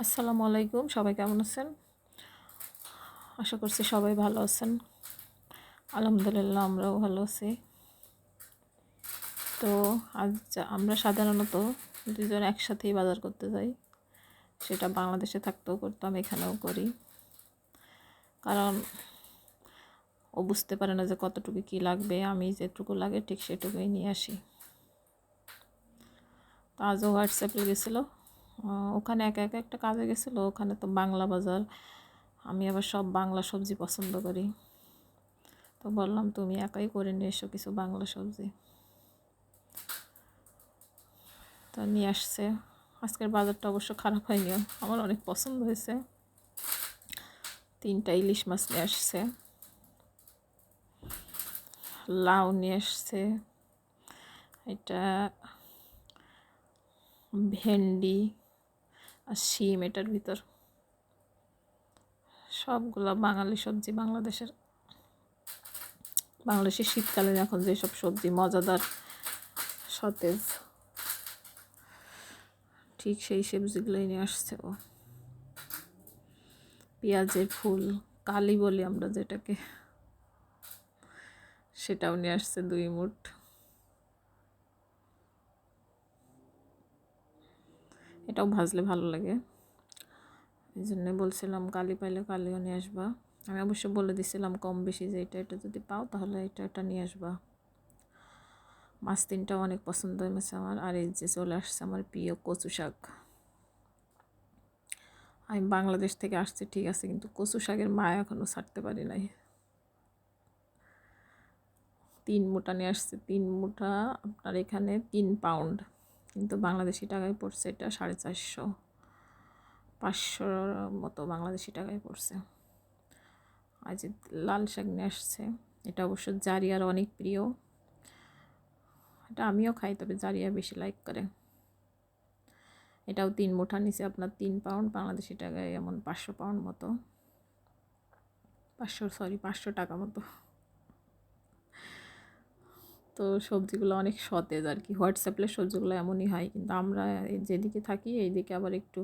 আসসালামু আলাইকুম, সবাই কেমন আছেন? আশা করছি সবাই ভালো আছেন। আলহামদুলিল্লাহ, আমরাও ভালো আছি। তো আজ আমরা সাধারণত দুজন একসাথেই বাজার করতে যাই। সেটা বাংলাদেশে থাকতেও করতাম, এখানেও করি। কারণ ও বুঝতে পারে না যে কতটুকু কী লাগবে, আমি যেটুকু লাগে ঠিক সেটুকুই নিয়ে আসি। তো আজও হোয়াটসঅ্যাপে গেছিল ওখানে একা একা একটা কাজে গেছিল, ওখানে তো বাংলা বাজার। আমি আবার সব বাংলা সবজি পছন্দ করি। তো বললাম, তুমি একাই করে নিয়ে এসো কিছু বাংলা সবজি। তো নিয়ে আসছে। আজকের বাজারটা অবশ্য খারাপ হয়নি, আমার অনেক পছন্দ হয়েছে। তিনটা ইলিশ মাছ নিয়ে আসছে। লাউ নিয়ে আসছে। এটা ভেন্ডি আর শিম এটার ভিতর। সবগুলো বাঙালি সবজি বাংলাদেশের। বাংলাদেশের শীতকালে এখন যেসব সবজি মজাদার, সতেজ, ঠিক সেই সবজিগুলোই নিয়ে আসছে ও। পেঁয়াজের ফুল, কালি বলি আমরা যেটাকে, সেটাও নিয়ে আসছে দুই মুঠ। এটাও ভাজলে ভালো লাগে। এই জন্য বলছিলাম কালি পাইলে কালিও নিয়ে আসবা। আমি অবশ্য বলে দিছিলাম কম বেশি যে এটা এটা যদি পাও তাহলে এটা এটা নিয়ে আসবা। মাছ তিনটাও অনেক পছন্দ হয়েছে আমার। আর এই যে চলে আসছে আমার প্রিয় কচু শাক। আমি বাংলাদেশ থেকে আসছি, ঠিক আছে, কিন্তু কচু শাকের মা এখনও ছাড়তে পারি নাই। তিন মুঠা নিয়ে আসছে, তিন মুঠা আপনার এখানে তিন পাউন্ড। কিন্তু বাংলাদেশি টাকায় পড়ছে এটা সাড়ে চারশো, পাঁচশোর মতো বাংলাদেশি টাকায় পড়ছে। আজ লাল শাক নিয়ে আসছে। এটা অবশ্য জারিয়ার অনেক প্রিয়। এটা আমিও খাই, তবে জারিয়া বেশি লাইক করে। এটাও তিন মুঠা নিচে আপনার তিন পাউন্ড বাংলাদেশি টাকায় এমন পাঁচশো পাউন্ড মতো। পাঁচশো সরি পাঁচশো টাকা মতো। তো সবজিগুলো অনেক সতেজ আর কি হোয়াটসঅ্যাপের সবজিগুলো এমনই হয়, কিন্তু আমরা যেদিকে থাকি এইদিকে আবার একটু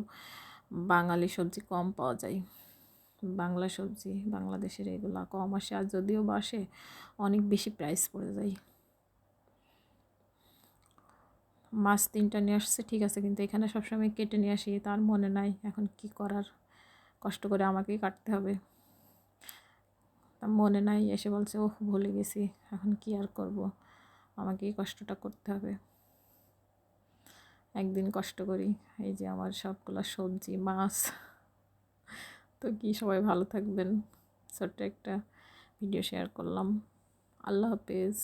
বাঙালি সবজি কম পাওয়া যায়। বাংলা সবজি, বাংলাদেশের এগুলো কম আসে আর যদিও বাসে অনেক বেশি প্রাইস পড়ে যায়। মাছ তিনটা নিয়ে আসছে, ঠিক আছে, কিন্তু এখানে সবসময় কেটে নিয়ে আসি তার মনে নাই, এখন কি করার? কষ্ট করে আমাকেই কাটতে হবে। মনে নাই, এসে বলছে, ওহ, ভুলে গেছি, এখন কি আর করব? আমাকেই কষ্টটা করতে হবে। একদিন কষ্ট করি, এই যে আমার সবগুলো সবজি, মাছ। তো কি, সবাই ভালো থাকবেন। ছোট্ট একটা ভিডিও শেয়ার করলাম। আল্লাহ হাফেজ।